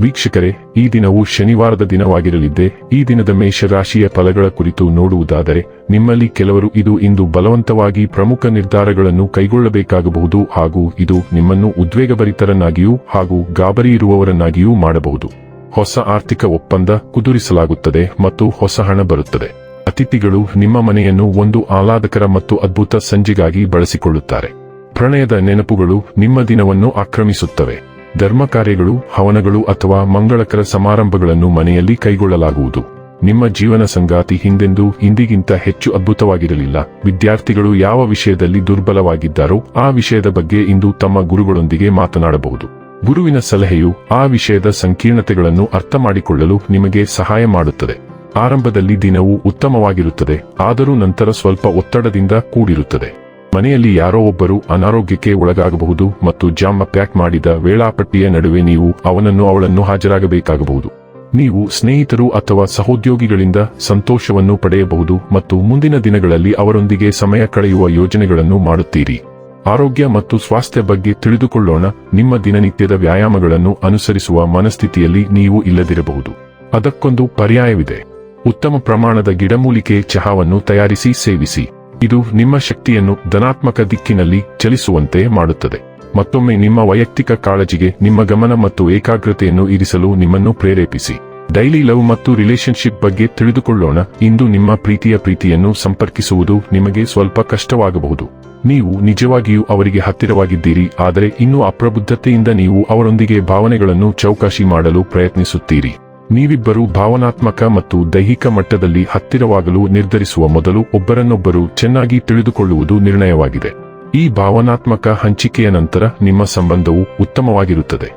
ವೀಕ್ಷಕರೇ, ಈ ದಿನವು ಶನಿವಾರದ ದಿನವಾಗಿರಲಿದ್ದೆ, ಈ ದಿನದ ಮೇಷರಾಶಿಯ ಫಲಗಳ ಕುರಿತು ನೋಡುವುದಾದರೆ, ನಿಮ್ಮಲ್ಲಿ ಕೆಲವರು ಇದು ಇಂದು ಬಲವಂತವಾಗಿ ಪ್ರಮುಖ ನಿರ್ಧಾರಗಳನ್ನು ಕೈಗೊಳ್ಳಬೇಕಾಗಬಹುದು ಹಾಗೂ ಇದು ನಿಮ್ಮನ್ನು ಉದ್ವೇಗಭರಿತರನ್ನಾಗಿಯೂ ಹಾಗೂ ಗಾಬರಿ ಇರುವವರನ್ನಾಗಿಯೂ ಮಾಡಬಹುದು. ಹೊಸ ಆರ್ಥಿಕ ಒಪ್ಪಂದ ಕುದುರಿಸಲಾಗುತ್ತದೆ ಮತ್ತು ಹೊಸ ಹಣ ಬರುತ್ತದೆ. ಅತಿಥಿಗಳು ನಿಮ್ಮ ಮನೆಯನ್ನು ಒಂದು ಆಹ್ಲಾದಕರ ಮತ್ತು ಅದ್ಭುತ ಸಂಜೆಗಾಗಿ ಬಳಸಿಕೊಳ್ಳುತ್ತಾರೆ. ಪ್ರಣಯದ ನೆನಪುಗಳು ನಿಮ್ಮ ದಿನವನ್ನು ಆಕ್ರಮಿಸುತ್ತವೆ. ಧರ್ಮ ಕಾರ್ಯಗಳು ಹವನಗಳು ಅಥವಾ ಮಂಗಳಕರ ಸಮಾರಂಭಗಳನ್ನು ಮನೆಯಲ್ಲಿ ಕೈಗೊಳ್ಳಲಾಗುವುದು. ನಿಮ್ಮ ಜೀವನ ಸಂಗಾತಿ ಹಿಂದೆಂದೂ ಹಿಂದಿಗಿಂತ ಹೆಚ್ಚು ಅದ್ಭುತವಾಗಿರಲಿಲ್ಲ. ವಿದ್ಯಾರ್ಥಿಗಳು ಯಾವ ವಿಷಯದಲ್ಲಿ ದುರ್ಬಲವಾಗಿದ್ದಾರೋ ಆ ವಿಷಯದ ಬಗ್ಗೆ ಇಂದು ತಮ್ಮ ಗುರುಗಳೊಂದಿಗೆ ಮಾತನಾಡಬಹುದು. ಗುರುವಿನ ಸಲಹೆಯು ಆ ವಿಷಯದ ಸಂಕೀರ್ಣತೆಗಳನ್ನು ಅರ್ಥ ಮಾಡಿಕೊಳ್ಳಲು ನಿಮಗೆ ಸಹಾಯ ಮಾಡುತ್ತದೆ. ಆರಂಭದಲ್ಲಿ ದಿನವು ಉತ್ತಮವಾಗಿರುತ್ತದೆ, ಆದರೂ ನಂತರ ಸ್ವಲ್ಪ ಒತ್ತಡದಿಂದ ಕೂಡಿರುತ್ತದೆ. ಮನೆಯಲ್ಲಿ ಯಾರೋ ಒಬ್ಬರು ಅನಾರೋಗ್ಯಕ್ಕೆ ಒಳಗಾಗಬಹುದು ಮತ್ತು ಜಾಮ ಪ್ಯಾಕ್ ಮಾಡಿದ ವೇಳಾಪಟ್ಟಿಯ ನಡುವೆ ನೀವು ಅವನನ್ನು ಅವಳನ್ನು ಹಾಜರಾಗಬೇಕಾಗಬಹುದು. ನೀವು ಸ್ನೇಹಿತರು ಅಥವಾ ಸಹೋದ್ಯೋಗಿಗಳಿಂದ ಸಂತೋಷವನ್ನು ಪಡೆಯಬಹುದು ಮತ್ತು ಮುಂದಿನ ದಿನಗಳಲ್ಲಿ ಅವರೊಂದಿಗೆ ಸಮಯ ಕಳೆಯುವ ಯೋಜನೆಗಳನ್ನು ಮಾಡುತ್ತೀರಿ. ಆರೋಗ್ಯ ಮತ್ತು ಸ್ವಾಸ್ಥ್ಯ ಬಗ್ಗೆ ತಿಳಿದುಕೊಳ್ಳೋಣ, ನಿಮ್ಮ ದಿನನಿತ್ಯದ ವ್ಯಾಯಾಮಗಳನ್ನು ಅನುಸರಿಸುವ ಮನಸ್ಥಿತಿಯಲ್ಲಿ ನೀವು ಇಲ್ಲದಿರಬಹುದು. ಅದಕ್ಕೊಂದು ಪರ್ಯಾಯವಿದೆ. ಉತ್ತಮ ಪ್ರಮಾಣದ ಗಿಡಮೂಲಿಕೆ ಚಹಾವನ್ನು ತಯಾರಿಸಿ ಸೇವಿಸಿ. ಇದು ನಿಮ್ಮ ಶಕ್ತಿಯನ್ನು ಧನಾತ್ಮಕ ದಿಕ್ಕಿನಲ್ಲಿ ಚಲಿಸುವಂತೆ ಮಾಡುತ್ತದೆ. ಮತ್ತೊಮ್ಮೆ ನಿಮ್ಮ ವೈಯಕ್ತಿಕ ಕಾಳಜಿಗೆ ನಿಮ್ಮ ಗಮನ ಮತ್ತು ಏಕಾಗ್ರತೆಯನ್ನು ಇರಿಸಲು ನಿಮ್ಮನ್ನು ಪ್ರೇರೇಪಿಸಿ. ಡೈಲಿ ಲವ್ ಮತ್ತು ರಿಲೇಶನ್ಶಿಪ್ ಬಗ್ಗೆ ತಿಳಿದುಕೊಳ್ಳೋಣ. ಇಂದು ನಿಮ್ಮ ಪ್ರೀತಿಯ ಪ್ರೀತಿಯನ್ನು ಸಂಪರ್ಕಿಸುವುದು ನಿಮಗೆ ಸ್ವಲ್ಪ ಕಷ್ಟವಾಗಬಹುದು. ನೀವು ನಿಜವಾಗಿಯೂ ಅವರಿಗೆ ಹತ್ತಿರವಾಗಿದ್ದೀರಿ, ಆದರೆ ಇನ್ನೂ ಅಪ್ರಬುದ್ಧತೆಯಿಂದ ನೀವು ಅವರೊಂದಿಗೆ ಭಾವನೆಗಳನ್ನು ಚೌಕಾಶಿ ಮಾಡಲು ಪ್ರಯತ್ನಿಸುತ್ತೀರಿ. ನೀವಿಬ್ಬರು ಭಾವನಾತ್ಮಕ ಮತ್ತು ದೈಹಿಕ ಮಟ್ಟದಲ್ಲಿ ಹತ್ತಿರವಾಗಲು ನಿರ್ಧರಿಸುವ ಮೊದಲು ಒಬ್ಬರನ್ನೊಬ್ಬರು ಚೆನ್ನಾಗಿ ತಿಳಿದುಕೊಳ್ಳುವುದು ನಿರ್ಣಯವಾಗಿದೆ. ಈ ಭಾವನಾತ್ಮಕ ಹಂಚಿಕೆಯ ನಂತರ ನಿಮ್ಮ ಸಂಬಂಧವು ಉತ್ತಮವಾಗಿರುತ್ತದೆ.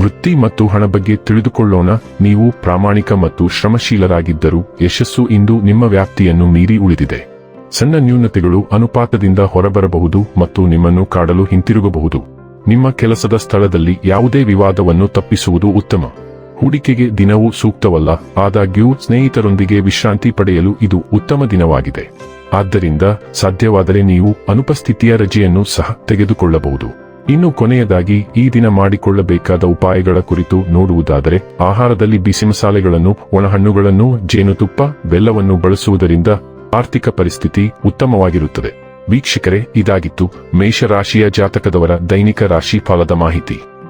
ವೃತ್ತಿ ಮತ್ತು ಹಣ ಬಗ್ಗೆ ತಿಳಿದುಕೊಳ್ಳೋಣ. ನೀವು ಪ್ರಾಮಾಣಿಕ ಮತ್ತು ಶ್ರಮಶೀಲರಾಗಿದ್ದರೂ ಯಶಸ್ಸು ಇಂದು ನಿಮ್ಮ ವ್ಯಾಪ್ತಿಯನ್ನು ಮೀರಿ ಉಳಿದಿದೆ. ಸಣ್ಣ ನ್ಯೂನತೆಗಳು ಅನುಪಾತದಿಂದ ಹೊರಬರಬಹುದು ಮತ್ತು ನಿಮ್ಮನ್ನು ಕಾಡಲು ಹಿಂತಿರುಗಬಹುದು. ನಿಮ್ಮ ಕೆಲಸದ ಸ್ಥಳದಲ್ಲಿ ಯಾವುದೇ ವಿವಾದವನ್ನು ತಪ್ಪಿಸುವುದು ಉತ್ತಮ. ಹೂಡಿಕೆಗೆ ದಿನವೂ ಸೂಕ್ತವಲ್ಲ, ಆದಾಗ್ಯೂ ಸ್ನೇಹಿತರೊಂದಿಗೆ ವಿಶ್ರಾಂತಿ ಪಡೆಯಲು ಇದು ಉತ್ತಮ ದಿನವಾಗಿದೆ. ಆದ್ದರಿಂದ, ಸಾಧ್ಯವಾದರೆ ನೀವು ಅನುಪಸ್ಥಿತಿಯ ರಜೆಯನ್ನು ಸಹ ತೆಗೆದುಕೊಳ್ಳಬಹುದು. ಇನ್ನು ಕೊನೆಯದಾಗಿ, ಈ ದಿನ ಮಾಡಿಕೊಳ್ಳಬೇಕಾದ ಉಪಾಯಗಳ ಕುರಿತು ನೋಡುವುದಾದರೆ, ಆಹಾರದಲ್ಲಿ ಬಿಸಿ ಮಸಾಲೆಗಳನ್ನು ಒಣಹಣ್ಣುಗಳನ್ನು, ಜೇನುತುಪ್ಪ, ಬೆಲ್ಲವನ್ನು ಬಳಸುವುದರಿಂದ ಆರ್ಥಿಕ ಪರಿಸ್ಥಿತಿ ಉತ್ತಮವಾಗಿರುತ್ತದೆ. ವೀಕ್ಷಕರೇ, ಇದಾಗಿತ್ತು ಮೇಷರಾಶಿಯ ಜಾತಕದವರ ದೈನಿಕ ರಾಶಿ ಫಲದ ಮಾಹಿತಿ.